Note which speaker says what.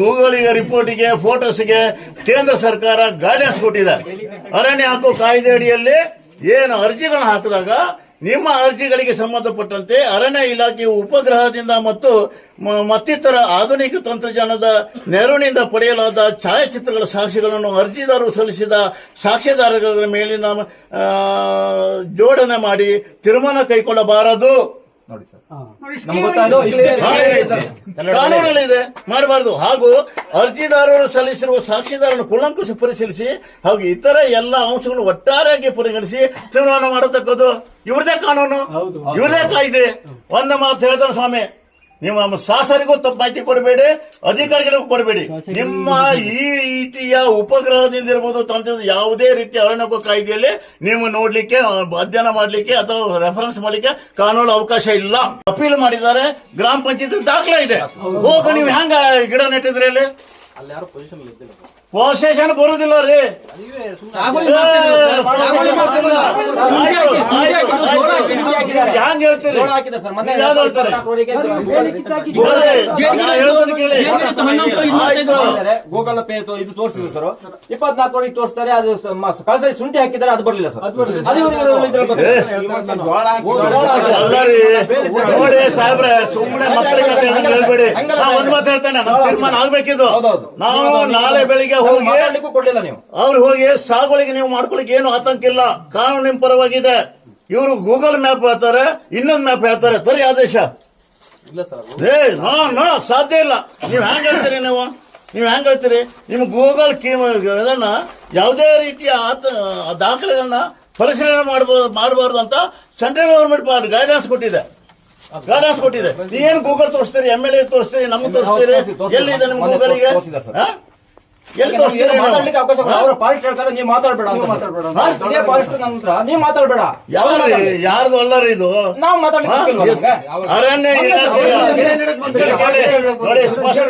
Speaker 1: ಗೂಗಲ್ಗೆ, ರಿಪೋರ್ಟಿಗೆ, ಫೋಟೋಸ್ಗೆ ಕೇಂದ್ರ ಸರ್ಕಾರ ಗೈಡೆನ್ಸ್ ಕೊಟ್ಟಿದೆ ಅರಣ್ಯ ಹಕ್ಕು ಕಾಯ್ದೆ ಅಡಿಯಲ್ಲಿ ಏನು ಅರ್ಜಿಗಳನ್ನು ಹಾಕಿದಾಗ ನಿಮ್ಮ ಅರ್ಜಿಗಳಿಗೆ ಸಂಬಂಧಪಟ್ಟಂತೆ ಅರಣ್ಯ ಇಲಾಖೆಯು ಉಪಗ್ರಹದಿಂದ ಮತ್ತು ಮತ್ತಿತರ ಆಧುನಿಕ ತಂತ್ರಜ್ಞಾನದ ನೆರವಿನಿಂದ ಪಡೆಯಲಾದ ಛಾಯಾಚಿತ್ರಗಳ ಸಾಕ್ಷಿಗಳನ್ನು ಅರ್ಜಿದಾರರು ಸಲ್ಲಿಸಿದ ಸಾಕ್ಷಿದಾರರ ಮೇಲಿನ ಜೋಡಣೆ ಮಾಡಿ ತೀರ್ಮಾನ ಕೈಗೊಳ್ಳಬಾರದು.
Speaker 2: ನೋಡಿ ಸರ್. ನಮ್ಗೆ ಗೊತ್ತಾಯ್ತು ಇಷ್ಟೇ
Speaker 1: ಮಾಡಬಾರದು. ಹಾಗೂ ಅರ್ಜಿದಾರರು ಸಲ್ಲಿಸಿರುವ ಸಾಕ್ಷಿದಾರರನ್ನು ಕುಲಂಕುಷ ಪರಿಶೀಲಿಸಿ ಹಾಗೂ ಇತರ ಎಲ್ಲ ಅಂಶಗಳನ್ನು ಒಟ್ಟಾರೆಯಾಗಿ ಪರಿಗಣಿಸಿ ತೀರ್ಮಾನ ಮಾಡತಕ್ಕದ್ದು ಇವ್ರದೇ ಕಾನೂನು. ಇವ್ರದೇ ಕಾಯ್ದೆ. ಒಂದ ಮಾತು ಹೇಳ್ತಾರೆ ಸ್ವಾಮಿ. ನೀವು ನಮ್ಮ ಶಾಸನಿಗೂ ತಪ್ಪು ಮಾಹಿತಿ ಕೊಡಬೇಡಿ ಅಧಿಕಾರಿಗಳಿಗೂ ಕೊಡಬೇಡಿ. ನಿಮ್ಮ ಈ ರೀತಿಯ ಉಪಗ್ರಹದಿಂದ ಇರಬಹುದು ತಂತ್ರ ಯಾವುದೇ ರೀತಿಯ ಅರಣ್ಯ ಕಾಯ್ದೆಯಲ್ಲಿ ನೀವು ನೋಡ್ಲಿಕ್ಕೆ ಅಧ್ಯಯನ ಮಾಡ್ಲಿಕ್ಕೆ ಅಥವಾ ರೆಫರೆನ್ಸ್ ಮಾಡ್ಲಿಕ್ಕೆ ಕಾನೂನು ಅವಕಾಶ ಇಲ್ಲ. ಅಪೀಲ್ ಮಾಡಿದ್ದಾರೆ ಗ್ರಾಮ ಪಂಚಾಯತ್ ದಾಖಲೆ ಇದೆ. ಹೋಗ ನೀವು ಹೆಂಗ ಗಿಡ ನೆಟ್ಟಿದ್ರಿ ಅಲ್ಲಿ? ಪೊಸೆಷನ್ ಬರುದಿಲ್ಲ ರೀ. ಹ್ಯಾಂಗ ಹೇಳ್ತೀರಿ?
Speaker 2: ಹಾಕಿದೆ ಸರ್ ಮೊನ್ನೆ
Speaker 1: ಯಾವ್ದು ಹೇಳ್ತಾರೆ.
Speaker 2: ಗೂಗಲ್ ಪೇ ಇದು ತೋರಿಸಿದ್ರು ಸರ್? ಇಪ್ಪತ್ನಾಲ್ಕು ಕೋಟಿ ತೋರಿಸ್ತಾರೆ ಅದು ಕಳ್ಸರಿ ಶುಂಠಿ ಹಾಕಿದ್ದಾರೆ ಅದು ಬರಲಿಲ್ಲ ಸರ್.
Speaker 1: ನೋಡಿ ಸಾಹೇಬ್ರೆ ಸುಮ್ಮನೆ ಮಕ್ಕಳಿಗೆ ಹೇಳ್ಬೇಡಿ. ಒಂದ್ ಮಾತು ಹೇಳ್ತೇನೆ ನಮ್ಮ ತೀರ್ಮಾನ ಆಗ್ಬೇಕಿದ್ದು. ನಾವು ನಾಳೆ ಬೆಳಿಗ್ಗೆ ಹೋಗಿ
Speaker 2: ಕೊಡಲಿಲ್ಲ ಕೊಡ್ಲಿಲ್ಲ ನೀವು.
Speaker 1: ಅವ್ರು ಹೋಗಿ ಸಾಗುವಳಿಗೆ ನೀವು ಮಾಡ್ಕೊಳಿಕ್ಕೆ ಏನು ಆತಂಕ ಇಲ್ಲ. ಕಾನೂನು ನಿಮ್ ಪರವಾಗಿದೆ. ಇವರು ಗೂಗಲ್ ಮ್ಯಾಪ್ ಹೇಳ್ತಾರೆ ಇನ್ನೊಂದು ಮ್ಯಾಪ್ ಹೇಳ್ತಾರೆ. ತರಿ ಆದೇಶ. ಏ ನೋ ನೋ ಸಾಧ್ಯ ಇಲ್ಲ. ನೀವ್ ಹೆಂಗ್ ಹೇಳ್ತೀರಿ ನೀವು? ನೀವ್ ಹೆಂಗ್ ಹೇಳ್ತೀರಿ? ನಿಮ್ ಗೂಗಲ್ ಇದನ್ನ ಯಾವುದೇ ರೀತಿಯ ದಾಖಲೆಗಳನ್ನ ಪರಿಶೀಲನೆ ಮಾಡಬಹುದು ಮಾಡಬಾರ್ದು ಅಂತ ಸೆಂಟ್ರಲ್ ಗವರ್ಮೆಂಟ್ ಗೈಡೆನ್ಸ್ ಕೊಟ್ಟಿದೆ. ಗೈಡೆನ್ಸ್ ಕೊಟ್ಟಿದೆ. ಏನ್ ಗೂಗಲ್ ತೋರಿಸ್ತೀರಿ? ಎಂ ಎಲ್ ಎ ತೋರಿಸ್ತೀರಿ? ನಮ್ಗೆ ತೋರಿಸ್ತೀರಿ?
Speaker 2: ಎಲ್ಲಿ ಇದೆ
Speaker 1: ಎಲ್ಲಿದೆ ನಿಮ್ ಗೂಗಲ್ಗೆ?
Speaker 2: ಮಾತಾಡ್ಲಿಕ್ಕೆ ಅವಕಾಶ? ಅವರ ಹೇಳ್ತಾರೆ ನೀವು ಮಾತಾಡಬೇಡ ನಂತರ ನೀವು ಮಾತಾಡಬೇಡ
Speaker 1: ಯಾರ್ದು ಅಲ್ಲರಿ ಇದು
Speaker 2: ನಾವು ಮಾತಾಡ್ಲಿಕ್ಕೆ?
Speaker 1: ಅರಣ್ಯ ನೋಡಿ ಸ್ಪಷ್ಟ